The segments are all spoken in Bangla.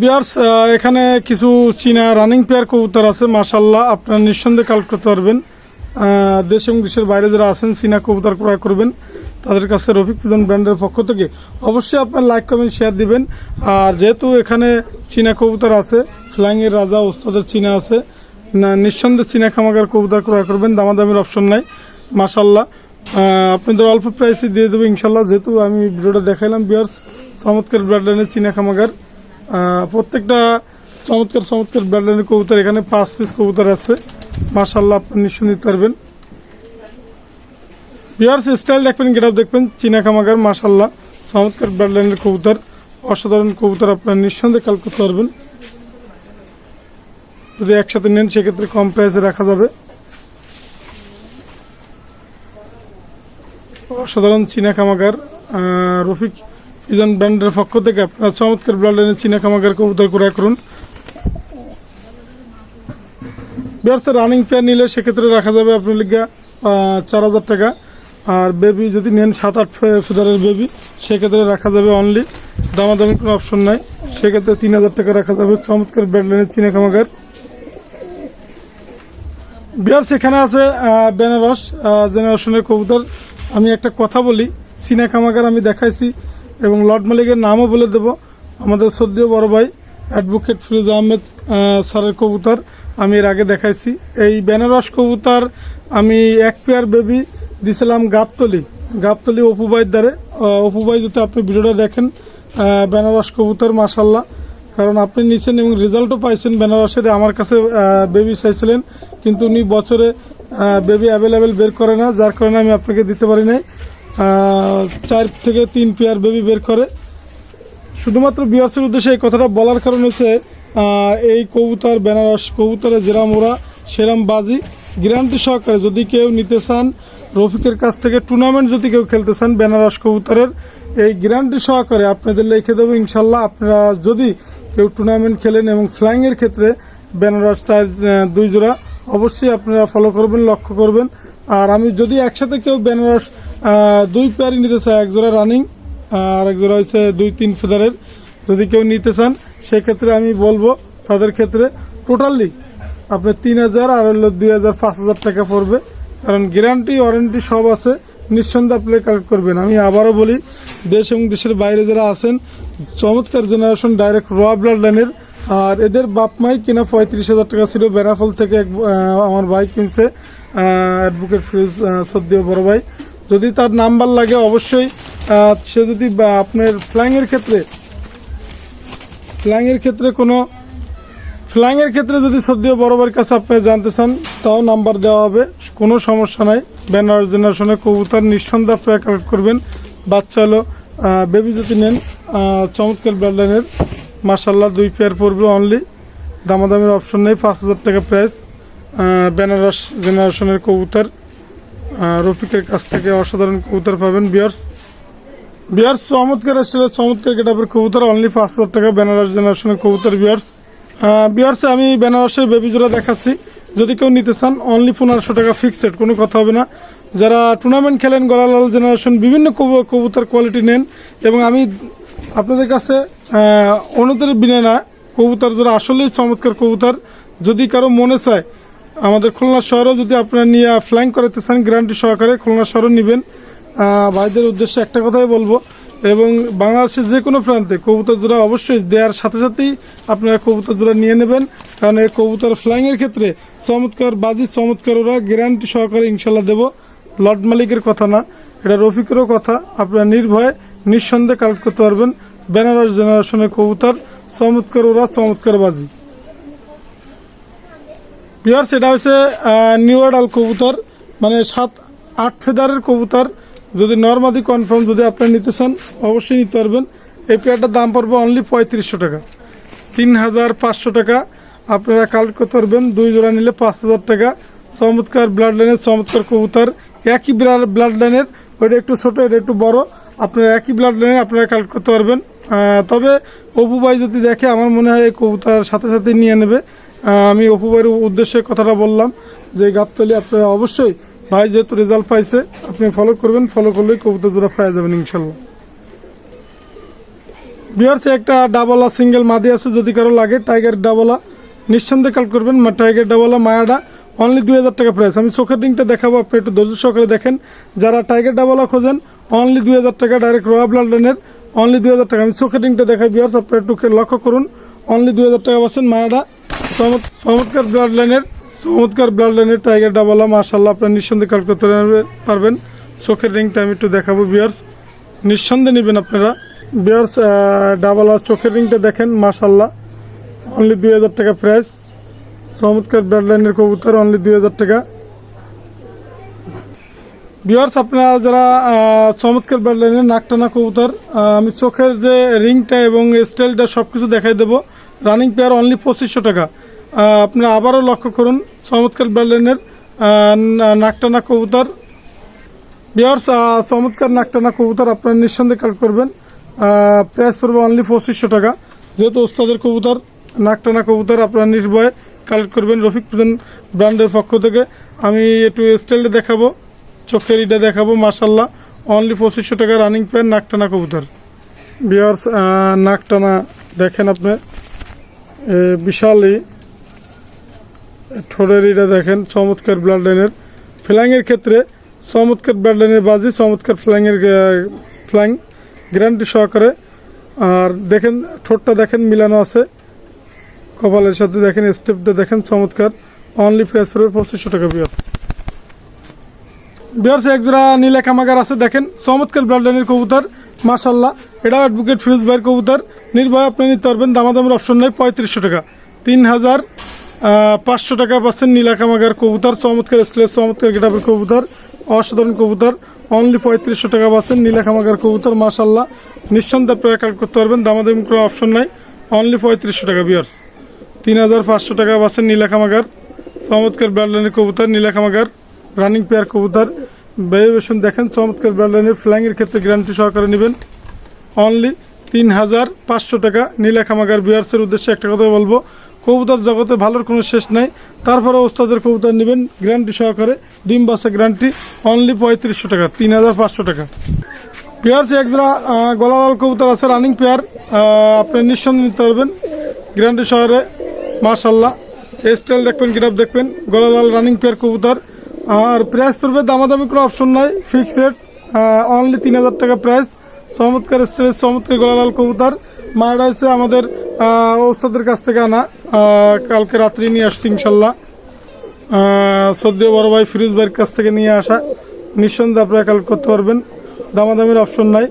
বিয়ার্স এখানে কিছু চীনা রানিং পেয়ার কবুতর আছে মাশাল্লাহ আপনারা নিঃসন্দেহে কালেক্ট করতে পারবেন। দেশ এবং দেশের বাইরে যারা আছেন চীনা কবুতর ক্রয় করবেন তাদের কাছে রফিক পিজন ব্র্যান্ডের পক্ষ থেকে। অবশ্যই আপনার লাইক কমেন্ট শেয়ার দিবেন। আর যেহেতু এখানে চীনা কবুতর আছে ফ্লাইংয়ের রাজা ওস্তাদের চীনা আছে না নিঃসন্দেহে চীনা খামাগার কবুতর ক্রয় করবেন দামাদামির অপশন নাই মাশাল্লাহ আহ, আপনাদের অল্প প্রাইসে দিয়ে দেবো ইনশাল্লাহ যেহেতু আমি ভিডিওটা দেখাইলাম বিয়ার্স চমৎকার ব্র্যান্ডের চীনা খামাগার। আহ, প্রত্যেকটা চমৎকার চমৎকার ব্র্যান্ডের কবুতর, এখানে পাঁচ পিস কবুতর আছে। মাশাল্লাহ আপনি নিশ্চয় নিতে পারবেন। বিয়ার্স স্টাইল দেখবেন গেট দেখবেন, চীনা খামাগার মাশাল্লাহ চমৎকার ব্র্যান্ডের কবুতর, অসাধারণ কবুতর আপনার নিঃসন্দেহে কাল করতে পারবেন। যদি একসাথে নেন, সেক্ষেত্রে কম প্রাইসে রাখা যাবে। অসাধারণ চীনা কামাগার রফিক ইজন ব্র্যান্ডের পক্ষ থেকে আপনারা চমৎকার ব্র্যান্ডের চীনা কামাগার কবুতর ক্রয় করুন। বিয়ার্সের রানিং পেয়ার নিলে সেক্ষেত্রে রাখা যাবে আপনার লিগা চার হাজার টাকা। আর বেবি যদি নেন সাত আট ফেদারের বেবি সেক্ষেত্রে রাখা যাবে অনলি দামাদামি কোনো অপশন নাই। সেক্ষেত্রে তিন হাজার টাকা রাখা যাবে চমৎকার ব্র্যান্ডের চীনা কামাগার বিহার সেখানে আছে বেনারস জেনারেশনের কবুতর। আমি একটা কথা বলি সিনা কামাগার আমি দেখাইছি। এবং লর্ড মালিকের নামও বলে দেব। আমাদের সদ্য বড় ভাই অ্যাডভোকেট ফিরোজ আহমেদ স্যারের কবুতর আমি এর আগে দেখাইছি। এই বেনারস কবুতর আমি এক পেয়ার বেবি দিছিলাম গাবতলি। গাবতলি অপু ভাইয়ের দ্বারে। আহ, অপু ভাই যদি আপনি ভিডিওটা দেখেন বেনারস কবুতর মাসাল্লাহ কারণ আপনি নিছেন এবং রেজাল্টও পাইছেন বেনারসের আমার কাছে বেবি চাইছিলেন। কিন্তু উনি বছরে বেবি অ্যাভেলেবেল বের করে না যার কারণে আমি আপনাকে দিতে পারি নাই। চার থেকে তিন পেয়ার বেবি বের করে। শুধুমাত্র বিয়ার্সের উদ্দেশ্যে এই কথাটা বলার কারণ হচ্ছে এই কবুতর, বেনারস কবুতরে যেরাম ওরা, সেরাম বাজি। গ্যারান্টি সহকারে যদি কেউ নিতে চান, রফিকের কাছ থেকে টুর্নামেন্ট যদি কেউ খেলতে চান বেনারস কবুতরের, এই গ্যারান্টি সহকারে আপনাদের লিখে দেবো, ইনশাল্লাহ আপনারা যদি কেউ টুর্নামেন্ট খেলেন এবং ফ্লাইংয়ের ক্ষেত্রে বেনারস সাইজ দুই জোড়া, অবশ্যই আপনারা ফলো করবেন, লক্ষ্য করবেন। আর আমি যদি একসাথে কেউ বেনারস দুই পেয়ারই নিতে চায় এক জোড়া রানিং আর এক জোড়া হচ্ছে দুই তিন ফেদারের যদি কেউ নিতে চান সেক্ষেত্রে আমি বলব তাদের ক্ষেত্রে টোটালি আপনার তিন হাজার আর হলো দুই হাজার পাঁচ হাজার টাকা পড়বে। কারণ গ্যারান্টি ওয়ারেন্টি সব আছে নিঃসন্দেহে আপনি কালেক্ট করবেন। আমি আবারও বলি দেশ এবং দেশের বাইরে যারা আছেন চমৎকার জেনারেশন ডাইরেক্ট র ব্লাড লাইনের আর এদের বাপ মাই কিনা পঁয়ত্রিশ হাজার টাকা ছিল বেনাফল থেকে এক, আমার ভাই কিনছে অ্যাডভোকেট ফিরোজ সদ্য বড় ভাই। যদি তার নাম্বার লাগে অবশ্যই সে যদি আপনার ফ্ল্যাংয়ের ক্ষেত্রে ফ্ল্যাংয়ের ক্ষেত্রে কোনো ফ্ল্যাংয়ের ক্ষেত্রে যদি সদ্য বড়বার কাছে আপনি জানতে চান, তাও নাম্বার দেওয়া হবে। কোনো সমস্যা নাই। ব্যানার জেনারেশনের কবুতর নিঃসন্দেহে আপনারা কালেক্ট করবেন। বাচ্চা হলো বেবি যদি নেন চমৎকার ব্যান্ডলাইনের মার্শাল্লাহ দুই পেয়ার পড়বে অনলি দামাদামের অপশন নেই, পাঁচ হাজার টাকা প্রাইস বেনারস জেনারেশনের কবুতর। রফিকের কাছ থেকে অসাধারণ কবুতর পাবেন বিয়ার্স। বিয়ার্স চমৎকার স্টাইলের চমৎকার গেটাপের কবুতর। অনলি পাঁচ হাজার টাকা বেনারস জেনারেশনের কবুতর বিয়ার্স। বিয়ার্সে আমি বেনারসের বেবি জোড়া দেখাচ্ছি। যদি কেউ নিতে চান অনলি পনেরোশো টাকা ফিক্সড কোনো কথা হবে না। যারা টুর্নামেন্ট খেলেন গলালাল জেনারেশন বিভিন্ন কবু- কবুতর কোয়ালিটি নেন এবং আমি আপনাদের কাছে আহ, অনুদের বিনে না কবুতর যারা আসলেই চমৎকার কবুতর। যদি কারও মনে চায় আমাদের খুলনা শহরও যদি আপনারা নিয়ে ফ্লাইং করাতে চান গ্যারান্টি সহকারে খুলনা শহরও নেবেন। ভাইদের উদ্দেশ্যে একটা কথাই বলব, এবং বাংলাদেশের যে কোনো প্রান্তে কবুতর জোড়া অবশ্যই দেওয়ার সাথে সাথেই আপনারা কবুতর জোড়া নিয়ে নেবেন, কারণ এই কবুতর ফ্লাইং এর ক্ষেত্রে চমৎকার, বাজি চমৎকার, ওরা গ্যারান্টি সহকারে ইনশাল্লাহ দেবো। লর্ড মালিকের কথা না, এটা রফিকেরও কথা, আপনারা নির্ভয়ে, নিঃসন্দেহে কালেক্ট করতে পারবেন। বেনারস জেনারেশনের কবুতর, চমৎকার ওরা, চমৎকার বাজি। বিহার, সেটা হচ্ছে নিউ কবুতর মানে সাত, আট ফেদারের কবুতর। যদি নর্মাদি কনফার্ম যদি আপনারা নিতে চান, অবশ্যই নিতে পারবেন। এই পেয়ারটার দাম পড়বে অনলি পঁয়ত্রিশশো টাকা। তিন হাজার পাঁচশো টাকা। আপনারা কালেক্ট করতে পারবেন, দুই জোড়া নিলে পাঁচ হাজার টাকা। চমৎকার ব্লাড লাইনের চমৎকার কবুতর। একই ব্লাড ব্লাড লাইনের ওইটা একটু ছোটো, এটা একটু বড়। আপনারা একই ব্লাড লাইনের আপনারা কালেক্ট করতে পারবেন। তবে অপু ভাই যদি দেখে, আমার মনে হয় এই কবুতর সাথে সাথে নিয়ে নেবে। আমি অপু ভাইয়ের উদ্দেশ্যে কথাটা বললাম যে গাবতলি আপনারা অবশ্যই ভাই যেহেতু রেজাল্ট পাইছে, আপনি ফলো করবেন ফলো করলেই কবুতর জোড়া পাওয়া যাবেন ইনশাল্লাহ। বিয়ার্স একটা ডাবলা সিঙ্গেল মাদি আছে, যদি কারও লাগে টাইগার ডাবলা, নিঃসন্দেহে কাল করবেন টাইগার ডাবলা, মায়াডা অনলি দুই হাজার টাকা প্রাইস আমি চোখের রিংটা দেখাবো, আপনি একটু ধৈর্য সহকারে দেখেন। যারা টাইগার ডাবলা খোঁজেন অনলি দুই হাজার টাকা ডাইরেক্ট রয়া ব্লাড লাইনের অনলি দুই হাজার টাকা। আমি চোখের রিংটা দেখাই বিয়ার্স আপনি একটু লক্ষ্য করুন। অনলি দুই হাজার টাকা পাচ্ছেন, মায়াডা। চমৎকার ব্লাড লাইনের চমৎকার ব্লাড লাইনের টাইগার ডাবলা মাশাল্লাহ আপনার নিঃসন্দেহে কাল করতে পারবেন। চোখের রিংটা আমি একটু দেখাবো বিয়ার্স নিঃসন্দেহে নেবেন আপনারা। বিয়ার্স ডাবলা চোখের রিংটা দেখেন মাশাল্লাহ অনলি দুই হাজার টাকা প্রাইস চমৎকার ব্লাড লাইনের কবুতর অনলি দুই হাজার টাকা। বিয়ার্স আপনারা যারা চমৎকার ব্লাড লাইনের নাকটানা কবুতর আমি চোখের যে রিংটা এবং স্টাইলটা সব কিছু দেখাই দেবো। রানিং পেয়ার অনলি পঁচিশশো টাকা। আহ, আপনারা আবারও লক্ষ্য করুন চমৎকার না- নাকটানা কবুতর। বিয়ার্স চমৎকার নাকটানা কবুতর আপনারা নিঃসন্দেহে কাল করবেন। প্রাইস পড়বে অনলি পঁচিশশো টাকা। যেহেতু ওস্তাদের কবুতর নাকটানা কবুতর আপনারা নির্ভয়ে কালেক্ট করবেন রফিক ব্র্যান্ডের পক্ষ থেকে। আমি একটু স্টাইলটা দেখাবো চোখের ইটা দেখাবো মাসাল্লাহ অনলি পঁচিশশো টাকা রানিং প্যান নাকটানা কবুতর। বিয়ার্স নাকটানা দেখেন আপনি। বিশালই ঠোঁটের ইটা দেখেন, চমৎকার ব্লাড লাইনের ফ্ল্যাংয়ের ক্ষেত্রে চমৎকার ব্লাড লাইনের বাজি, চমৎকার ফ্ল্যাংয়ের ফ্ল্যাং। গ্যারান্টি সহকারে। আর দেখেন, ঠোঁটটা দেখেন, মিলানো আছে। কপালের সাথে দেখেন স্টেপটা দেখেন, চমৎকার। অনলি প্রাইস হবে পঁচিশশো টাকা বিয়ার বিয়ার্স এক জোড়া নীলা কামাগার আছে, দেখেন। চমৎকার ব্লাড লাইনের কবুতর মাশাল্লাহ এটাও অ্যাডভোকেট ফিরোজ ভাইয়ের কবুতর। নির্ভয়, আপনি নিতে পারবেন। দামাদামের অপশন নেই, পঁয়ত্রিশশো টাকা। তিন হাজার পাঁচশো টাকা পাচ্ছেন নীলা কামাগার কবুতর, চমৎকার স্কেলের চমৎকার গেটাপের কবুতর, অসাধারণ কবুতর। অনলি পঁয়ত্রিশশো টাকা পাচ্ছেন নীলা কামাগার কবুতর মাশাল্লাহ নিঃসন্দেহে আপনারা করতে পারবেন, দামাদামি কোনো অপশন নাই। অনলি পঁয়ত্রিশশো টাকা বিয়ার্স তিন হাজার পাঁচশো টাকা পাচ্ছেন নীলা কামাগার। চমৎকার ব্যাডলাইনের কবুতর, নীলা কামাগার। রানিং পেয়ার কবুতর। ভ্যারিয়েশন দেখেন, চমৎকার ব্যাডলাইনের ফ্ল্যাংয়ের ক্ষেত্রে গ্যারান্টি সহকারে নেবেন। অনলি তিন হাজার পাঁচশো টাকা। নীলা কামাগার বিয়ার্সের উদ্দেশ্যে একটা কথা বলব। কবুতর জগতে ভালোর কোনো শেষ নাই। তারপরে ওস্তাদের কবুতর নেবেন। গ্যারান্টি সহকারে ডিম বাসা গ্যারান্টি। অনলি পঁয়ত্রিশশো টাকা তিন হাজার পাঁচশো টাকা। পেয়ার্স একজোড়া গলালাল কবুতর আছে রানিং পেয়ার আপনি নিঃসন্দেহে নিতে পারবেন। গ্যারান্টি শহরে মার্শাল্লাহ স্টাইল দেখবেন গিরাপ দেখবেন। গলালাল রানিং পেয়ার কবুতর। আর প্রাইস পড়বে, দামাদামি কোনো অপশন নাই। ফিক্সড অনলি তিন হাজার টাকা প্রাইস চমৎকার স্টাইল চমৎকার গলালাল কবুতর। মায়েরা হচ্ছে আমাদের ওস্তাদের কাছ থেকে আনা। কালকে রাত্রি নিয়ে আসছি ইনশাল্লাহ। সদ্য বড় ভাই ফিরোজ ভাইয়ের কাছ থেকে নিয়ে আসা। নিঃসন্দেহে আপনারা কালেক্ট করতে পারবেন। দামাদামির অপশন নাই।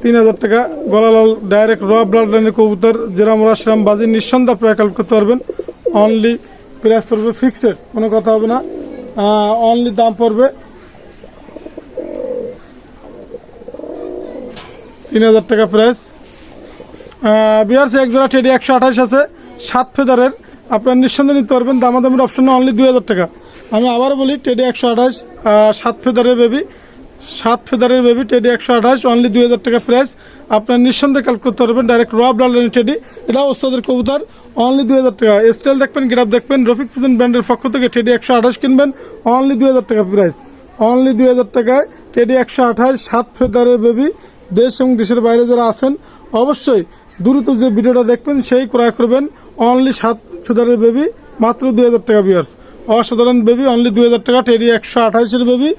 তিন হাজার টাকা গলালাল ডাইরেক্ট র ব্লাড লাইনের কবুতর, যেরাম রাশরাম বাজি, নিঃসন্দেহে আপনারা কালেক্ট করতে পারবেন। অনলি প্রাইস পড়বে ফিক্সড কোনো কথা হবে না। অনলি দাম পড়বে তিন হাজার টাকা প্রাইস বিআরসি এক জোড়া টেডি একশো আঠাশ আছে, সাত ফেদারের আপনার নিঃসন্দেহে নিতে পারবেন, দামাদামের অপশন অনলি দুই হাজার টাকা। আমি আবার বলি টেডি একশো আঠাশ সাত ফেদারের বেবি সাত ফেদারের বেবি টেডি একশো আঠাশ অনলি দুই হাজার টাকা প্রাইস আপনার নিঃসন্দেহে কাল করতে পারবেন ডাইরেক্ট রব লাইনের টেডি এটাও ওস্তাদের কবুতর অনলি দুই হাজার টাকা। স্টাইল দেখবেন গ্রাফ দেখবেন রফিক প্রেজেন্ট ব্র্যান্ডের পক্ষ থেকে টেডি একশো আঠাশ কিনবেন অনলি দুই হাজার টাকা প্রাইস অনলি দুই হাজার টাকায় টেডি একশো আঠাশ, সাত ফেদারের বেবি দেশ এবং দেশের বাইরে যারা আছেন, অবশ্যই দ্রুত যে ভিডিওটা দেখবেন, সেই ক্রয় করবেন। অনলি সাত ফেদারের বেবি মাত্র দুই হাজার টাকা বিয়ার্স অসাধারণ বেবি অনলি দুই হাজার টাকা। টেরি একশো আঠাইশের বেবি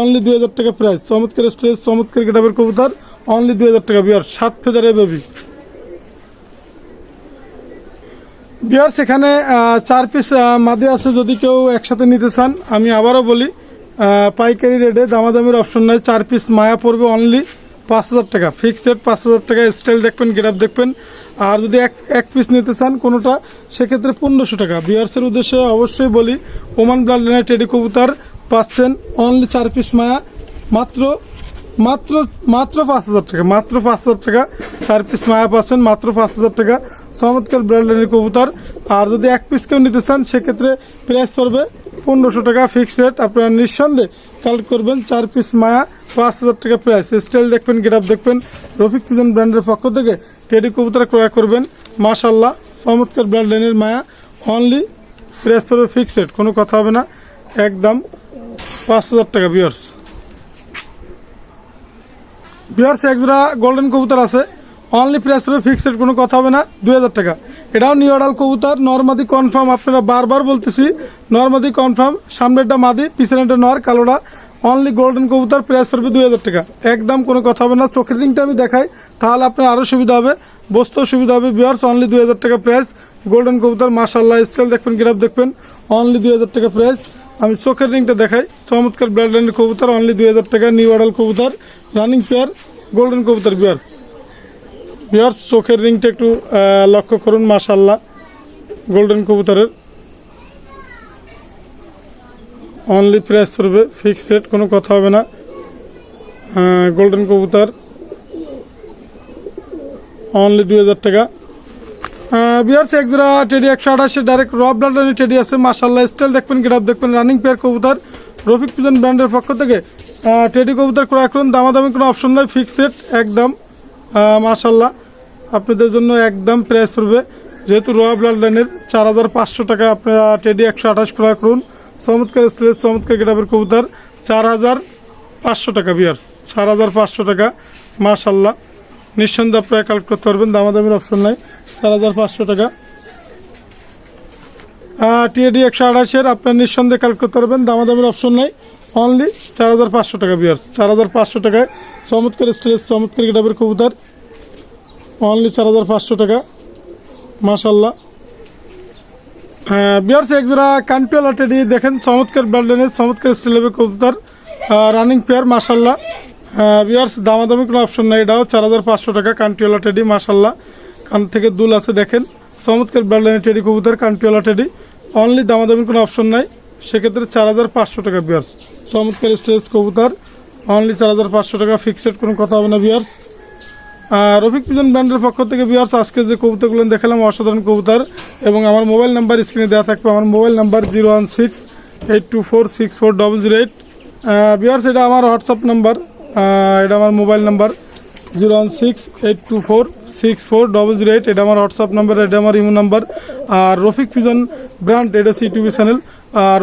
অনলি দুই হাজার টাকা প্রাইস চমৎকার স্ট্রেস চমৎকার গেটাবের কবুতর অনলি দুই হাজার টাকা বিয়ার সাত ফেদারের বেবি বিয়ার এখানে চার পিস মাদে আছে। যদি কেউ একসাথে নিতে চান, আমি আবারও বলি পাইকারি রেটে দামাদামির অপশন নয় চার পিস মায়া পড়বে অনলি পাঁচ হাজার টাকা। ফিক্সড রেট পাঁচ হাজার টাকা স্টাইল দেখবেন গেটাপ দেখবেন। আর যদি এক এক পিস নিতে চান কোনোটা, সেক্ষেত্রে পনেরোশো টাকা। বিয়ার্সের উদ্দেশ্যে অবশ্যই বলি ওমান ব্লাড লাইনের টেডি কবুতর পাচ্ছেন অনলি চার পিস মায়া, মাত্র মাত্র মাত্র পাঁচ হাজার টাকা, মাত্র পাঁচ হাজার টাকা। চার পিস মায়া পাচ্ছেন, মাত্র পাঁচ হাজার টাকা। চমৎকার ব্র্যান্ডের কবুতর আর যদি এক পিস কেউ নিতে চান, সেক্ষেত্রে প্রাইস পড়বে পনেরোশো টাকা। ফিক্সড রেট আপনারা নিঃসন্দেহে কালেক্ট করবেন চার পিস মায়া, পাঁচ হাজার টাকা প্রাইস স্টাইল দেখবেন গেটআপ দেখবেন, রফিক পিজন ব্র্যান্ডের পক্ষ থেকে টেডি কবুতরা ক্রয় করবেন। মাশাল্লাহ চমৎকার ব্র্যান্ড লাইনের মায়া। অনলি প্রাইস পড়বে ফিক্সড কোনো কথা হবে না। একদম পাঁচ হাজার টাকা বিয়ার্স বিহার একজোড়া গোল্ডেন কবুতর আছে। অনলি প্রাইস হবে ফিক্সড কোনো কথা হবে না। দুই হাজার টাকা। এটাও নিউ অর্ডাল কবুতর। নর্মাদি কনফার্ম আপনারা বারবার বলতেছি, নর্মাদি কনফার্ম সামনেরটা মাদি, পিছনেরটা নর, কালোটা। অনলি গোল্ডেন কবুতর প্রাইস পড়বে দুই হাজার টাকা। একদম কোনো কথা হবে না, চোখের রিংটা আমি দেখাই, তাহলে আপনার আরও সুবিধা হবে। বসতেও সুবিধা হবে বিয়ার্স অনলি দুই হাজার টাকা প্রাইস গোল্ডেন কবুতর মার্শাল্লাহ স্টাইল দেখবেন গ্রাফ দেখবেন অনলি দুই হাজার টাকা প্রাইস আমি চোখের রিংটা দেখাই, চমৎকার ব্লাড কবুতর অনলি দুই হাজার টাকা নিউ অর্ডাল কবুতর রানিং পেয়ার গোল্ডেন কবুতর বিয়ার্স বিয়ার্স চোখের রিংটা একটু লক্ষ্য করুন মাশাল্লাহ গোল্ডেন কবুতরের অনলি প্রাইস করবে ফিক্স রেট কোনো কথা হবে না। গোল্ডেন কবুতর অনলি দুই হাজার টাকা। বিয়ার্স এক জোড়া টেডি একশো আঠাশে ডাইরেক্ট রব ব্লাডানি টেডি আছে মাশাল্লাহ স্টাইল দেখবেন গ্রাফ দেখবেন রানিং পেয়ার কবুতর রফিক পিজন ব্র্যান্ডের পক্ষ থেকে। টেডি কবুতর ক্রয় করুন, দামাদামি কোনো অপশন নয় ফিক্স রেট একদম। মাশাল্লাহ আপনাদের জন্য একদম প্রাইস করবে যেহেতু রয়া ব্লাড লাইনের চার হাজার পাঁচশো টাকা আপনারা টেডি একশো আঠাশ ক্রয় করুন। চমৎকার স্টেজ চমৎকার গ্রাফের কবুতর। চার হাজার পাঁচশো টাকা বিয়ার্স চার হাজার পাঁচশো টাকা মাশাল্লাহ নিঃসন্দেহে আপনারা কালেক্ট করতে পারবেন, দামাদামির অপশন নাই। চার হাজার পাঁচশো টাকা। টিএডি একশো আঠাশের আপনার নিঃসন্দেহে কালেক্ট করতে পারবেন, দামাদামির অপশন নাই। অনলি চার হাজার পাঁচশো টাকা বিয়ার্স চার হাজার পাঁচশো টাকায় চমৎকার স্টেজ চমৎকার গেটাবের কবুতর। অনলি চার হাজার পাঁচশো টাকা। মাশাল্লাহ। বিয়ার্স, এক জোড়া কানপিয়ালা টেডি দেখেন চমৎকার ব্যান্ডেনের চমৎকার স্টিলের কবুতার রানিং পেয়ার মাশাল্লাহ। বিয়ার্স, দামাদামি কোনো অপশন নাই, এটাও চার হাজার পাঁচশো টাকা কানটিওলা টেডি মাশাল্লাহ। কান থেকে দুল আছে, দেখেন, চমৎকার ব্যান্ডেনের টেডি কবুতর কানটিওলা টেডি অনলি দামাদামি কোনো অপশন নাই, সেক্ষেত্রে চার হাজার পাঁচশো টাকা, বিয়ার্স। চমৎকার স্টেজ কবুতার অনলি চার হাজার পাঁচশো টাকা ফিক্সড কোনো কথা হবে না, বিয়ার্স। রফিক পিজন ব্র্যান্ডের পক্ষ থেকে বিয়ার্স আজকে যে কবুতরগুলো দেখালাম, অসাধারণ কবুতর এবং আমার মোবাইল নাম্বার স্ক্রিনে দেওয়া থাকবে। আমার mobile number zero one six eight two four six four double zero eight বিয়ার্স এটা আমার হোয়াটসঅ্যাপ নাম্বার এটা আমার mobile number zero one six eight two four six four double zero eight এটা আমার হোয়াটসঅ্যাপ নাম্বার এটা আমার ইমো নাম্বার আর রফিক পিজন ব্র্যান্ড, এটা হচ্ছে YouTube channel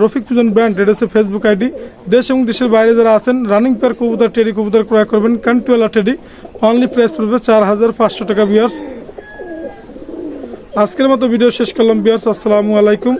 Rafiq pigeon brand, এটা হচ্ছে ফেসবুক আইডি দেশ এবং দেশের বাইরে যারা আছেন রানিং পেয়ার কবুতর টেডি কবুতর ক্রয় করবেন। কান্টুয়েলা টেডি অনলি প্রাইস পড়বে চার হাজার পাঁচশো টাকা বিয়ার্স আজকের মতো ভিডিও শেষ করলাম বিয়ার্স আসসালামু আলাইকুম।